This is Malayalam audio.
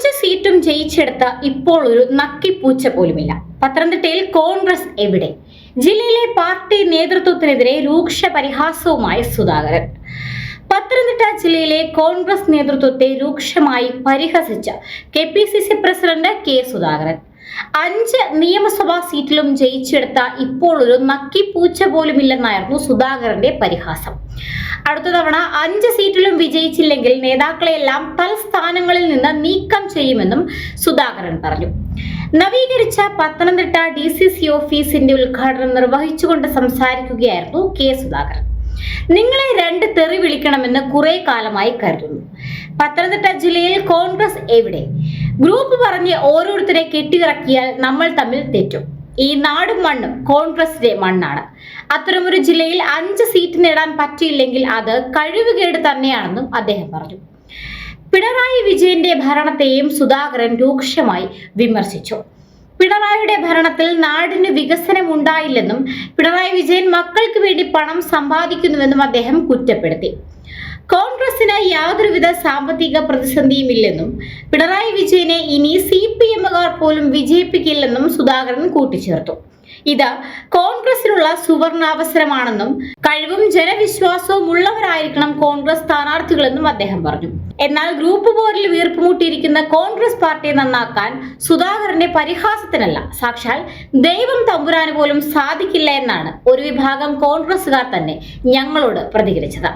അഞ്ച് സീറ്റും ജയിച്ചെടുത്ത ഇപ്പോൾ ഒരു നക്കിപ്പൂച്ച പോലുമില്ല. പത്തനംതിട്ടയിൽ കോൺഗ്രസ് എവിടെ? ജില്ലയിലെ പാർട്ടി നേതൃത്വത്തിനെതിരെ രൂക്ഷ പരിഹാസവുമായി സുധാകരൻ. പത്തനംതിട്ട ജില്ലയിലെ കോൺഗ്രസ് നേതൃത്വത്തെ രൂക്ഷമായി പരിഹസിച്ച K P C C president K Sudhakaran. അഞ്ച് നിയമസഭാ സീറ്റിലും ജയിച്ചെടുത്ത ഇപ്പോൾ ഒരു നക്കിപ്പൂച്ച പോലുമില്ലെന്നായിരുന്നു സുധാകരന്റെ പരിഹാസം. അടുത്ത തവണ അഞ്ച് സീറ്റിലും വിജയിച്ചില്ലെങ്കിൽ നേതാക്കളെല്ലാം തൽസ്ഥാനങ്ങളിൽ നിന്ന് നീക്കം ചെയ്യുമെന്നും സുധാകരൻ പറഞ്ഞു. നവീകരിച്ച പത്തനംതിട്ട ഡി സി സി ഓഫീസിന്റെ ഉദ്ഘാടനം നിർവഹിച്ചുകൊണ്ട് സംസാരിക്കുകയായിരുന്നു കെ സുധാകരൻ. നിങ്ങളെ രണ്ട് തെറി വിളിക്കണമെന്ന് കുറെ കാലമായി കരുതുന്നു. പത്തനംതിട്ട ജില്ലയിൽ കോൺഗ്രസ് എവിടെ? ഗ്രൂപ്പ് പറഞ്ഞ് ഓരോരുത്തരെ കെട്ടിയിറക്കിയാൽ നമ്മൾ തമ്മിൽ തെറ്റും. ഈ നാടും മണ്ണും കോൺഗ്രസിന്റെ മണ്ണാണ്. അത്തരമൊരു ജില്ലയിൽ അഞ്ച് സീറ്റ് നേടാൻ പറ്റിയില്ലെങ്കിൽ അത് കഴിവുകേട് തന്നെയാണെന്നും അദ്ദേഹം പറഞ്ഞു. പിണറായി വിജയന്റെ ഭരണത്തെയും സുധാകരൻ രൂക്ഷമായി വിമർശിച്ചു. പിണറായിയുടെ ഭരണത്തിൽ നാടിന് വികസനം ഉണ്ടായില്ലെന്നും പിണറായി വിജയൻ മക്കൾക്ക് വേണ്ടി പണം സമ്പാദിക്കുന്നുവെന്നും അദ്ദേഹം കുറ്റപ്പെടുത്തി. കോൺഗ്രസിന് യാതൊരുവിധ സാമ്പത്തിക പ്രതിസന്ധിയുമില്ലെന്നും പിണറായി വിജയനെ ഇനി സി പി എമ്മുകാർ പോലും വിജയിപ്പിക്കില്ലെന്നും സുധാകരൻ കൂട്ടിച്ചേർത്തു. ഇത് കോൺഗ്രസിനുള്ള സുവർണാവസരമാണെന്നും കഴിവും ജനവിശ്വാസവും ഉള്ളവരായിരിക്കണം കോൺഗ്രസ് സ്ഥാനാർത്ഥികളെന്നും അദ്ദേഹം പറഞ്ഞു. എന്നാൽ ഗ്രൂപ്പ് പോരിൽ വീർപ്പുമുട്ടിയിരിക്കുന്ന കോൺഗ്രസ് പാർട്ടിയെ നന്നാക്കാൻ സുധാകരന്റെ പരിഹാസത്തിനല്ല. സാക്ഷാൽ ദൈവം തമ്പുരാന് പോലും സാധിക്കില്ല എന്നാണ് ഒരു വിഭാഗം കോൺഗ്രസുകാർ തന്നെ ഞങ്ങളോട് പ്രതികരിച്ചത്.